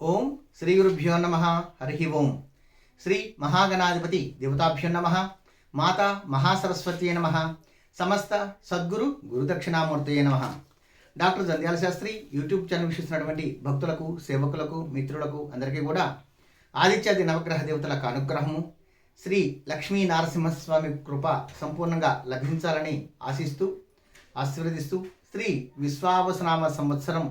ఓం శ్రీ గురుభ్యో నమ హరి ఓం. శ్రీ మహాగణాధిపతి దేవతాభ్యో నమ మాతా మహాసరస్వతి నమ సమస్త సద్గురు గురుదక్షిణామూర్తయే నమ. Doctor Jandhyala Sastri YouTube channel వీక్షిస్తున్నటువంటి భక్తులకు సేవకులకు మిత్రులకు అందరికీ కూడా ఆదిత్యాది నవగ్రహ దేవతల అనుగ్రహము శ్రీ లక్ష్మీ నారసింహస్వామి కృప సంపూర్ణంగా లభించాలని ఆశిస్తూ ఆశీర్వదిస్తూ శ్రీ విశ్వావసనామ సంవత్సరం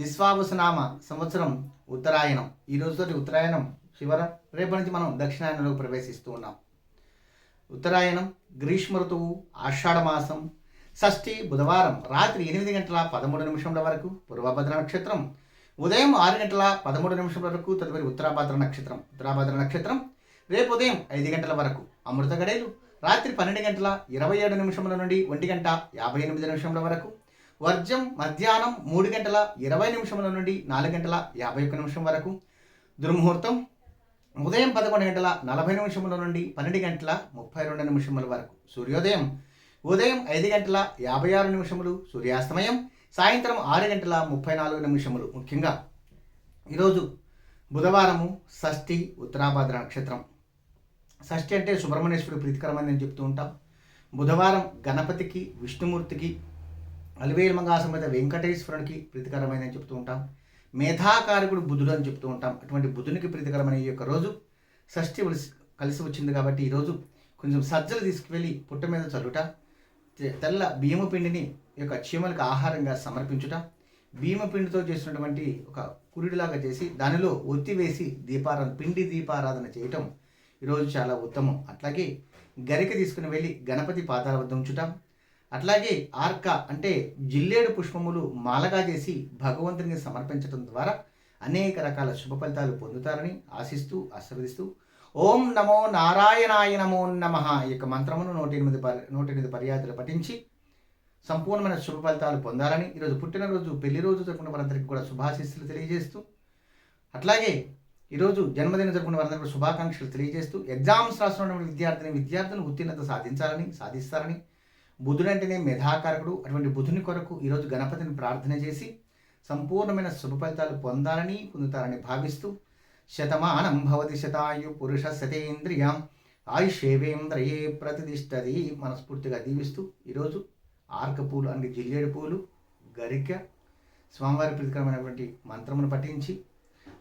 విశ్వావసనామ సంవత్సరం ఉత్తరాయణం. ఈ రోజుతోటి ఉత్తరాయణం చివర రేపటి నుంచి మనం దక్షిణాయనంలో ప్రవేశిస్తూ ఉన్నాం. ఉత్తరాయణం గ్రీష్మ ఋతువు ఆషాఢమాసం షష్ఠి బుధవారం రాత్రి ఎనిమిది గంటల పదమూడు నిమిషముల వరకు పూర్వభద్ర నక్షత్రం ఉదయం ఆరు గంటల పదమూడు నిమిషముల వరకు తదుపరి ఉత్తరాభద్ర నక్షత్రం. ఉత్తరాభద్ర నక్షత్రం రేపు ఉదయం ఐదు గంటల వరకు అమృత గడేలు రాత్రి పన్నెండు గంటల ఇరవై ఏడు నిమిషముల నుండి ఒంటి గంట యాభై ఎనిమిది నిమిషముల వరకు వర్జం మధ్యాహ్నం మూడు గంటల ఇరవై నిమిషముల నుండి నాలుగు గంటల యాభై ఒక్క నిమిషం వరకు. దుర్ముహూర్తం ఉదయం పదకొండు గంటల నలభై నిమిషముల నుండి పన్నెండు గంటల ముప్పై రెండు నిమిషముల వరకు. సూర్యోదయం ఉదయం ఐదు గంటల యాభై ఆరు నిమిషములు సూర్యాస్తమయం సాయంత్రం ఆరు గంటల ముప్పై నాలుగు నిమిషములు ముఖ్యంగా. ఈరోజు బుధవారము షష్ఠి ఉత్తరాభాద్ర నక్షత్రం. షష్ఠి అంటే సుబ్రహ్మణ్యేశ్వరుడు ప్రీతికరమని నేను చెప్తూ ఉంటాం. బుధవారం గణపతికి విష్ణుమూర్తికి అలివేలు మంగాసమేత వెంకటేశ్వరునికి ప్రీతికరమైన చెప్తూ ఉంటాం. మేధాకారకుడు బుధుడు అని చెప్తూ ఉంటాం. అటువంటి బుధునికి ప్రీతికరమైన ఈ యొక్క రోజు షష్ఠి కలిసి వచ్చింది కాబట్టి ఈరోజు కొంచెం సజ్జలు తీసుకువెళ్ళి పుట్ట మీద చల్లుట తె- తెల్ల బియ్యము పిండిని యొక్క చీమలకు ఆహారంగా సమర్పించుట బియ్యము పిండితో చేసినటువంటి ఒక కురిడిలాగా చేసి దానిలో ఒత్తి వేసి దీపారాధన పిండి దీపారాధన చేయటం ఈరోజు చాలా ఉత్తమం. అట్లాగే గరిక తీసుకుని వెళ్ళి గణపతి పాదాల వద్ద ఉంచుట అట్లాగే ఆర్క అంటే జిల్లేడు పుష్పములు మాలగా చేసి భగవంతునికి సమర్పించడం ద్వారా అనేక రకాల శుభ ఫలితాలు పొందుతారని ఆశిస్తూ ఆశీర్వదిస్తూ ఓం నమో నారాయణాయ నమో నమ ఈ యొక్క మంత్రమును నూట ఎనిమిది పరి నూట ఎనిమిది పర్యాదులు పఠించి సంపూర్ణమైన శుభ ఫలితాలు పొందాలని ఈరోజు పుట్టినరోజు పెళ్ళి రోజు జరుపుకున్న వారందరికీ కూడా శుభాశీస్సులు తెలియజేస్తూ అట్లాగే ఈరోజు జన్మదిన జరుపుకున్న వారందరికీ శుభాకాంక్షలు తెలియజేస్తూ ఎగ్జామ్స్ రాస్తున్న విద్యార్థిని విద్యార్థులు ఉత్తీర్ణత సాధించాలని సాధిస్తారని బుధుడంటేనే మేధాకారకుడు. అటువంటి బుధుని కొరకు ఈరోజు గణపతిని ప్రార్థన చేసి సంపూర్ణమైన శుభ ఫలితాలు పొందాలని పొందుతారని భావిస్తూ శతమానం భవతి శతాయు పురుష శతేంద్రియం ఆయుషేవేంద్రయే ప్రతిష్టది మనస్ఫూర్తిగా దీవిస్తూ ఈరోజు ఆర్క పూలు అంటే జిల్లేడు పూలు గరిక స్వామివారి ప్రీతికరమైనటువంటి మంత్రమును పఠించి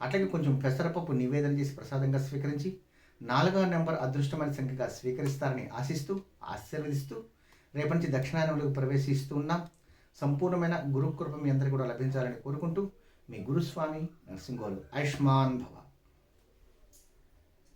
అట్లాగే కొంచెం పెసరపప్పు నివేదన చేసి ప్రసాదంగా స్వీకరించి నాలుగవ నెంబర్ అదృష్టమైన సంఖ్యగా స్వీకరిస్తారని ఆశిస్తూ ఆశీర్వదిస్తూ రేపటి నుంచి దక్షిణాయనంలోకి ప్రవేశిస్తున్నాం సంపూర్ణమైన గురుకృప మీ అందరికీ కూడా లభించాలని కోరుకుంటూ మీ గురుస్వామి నరసింహోలు ఆయుష్మాన్ భవ.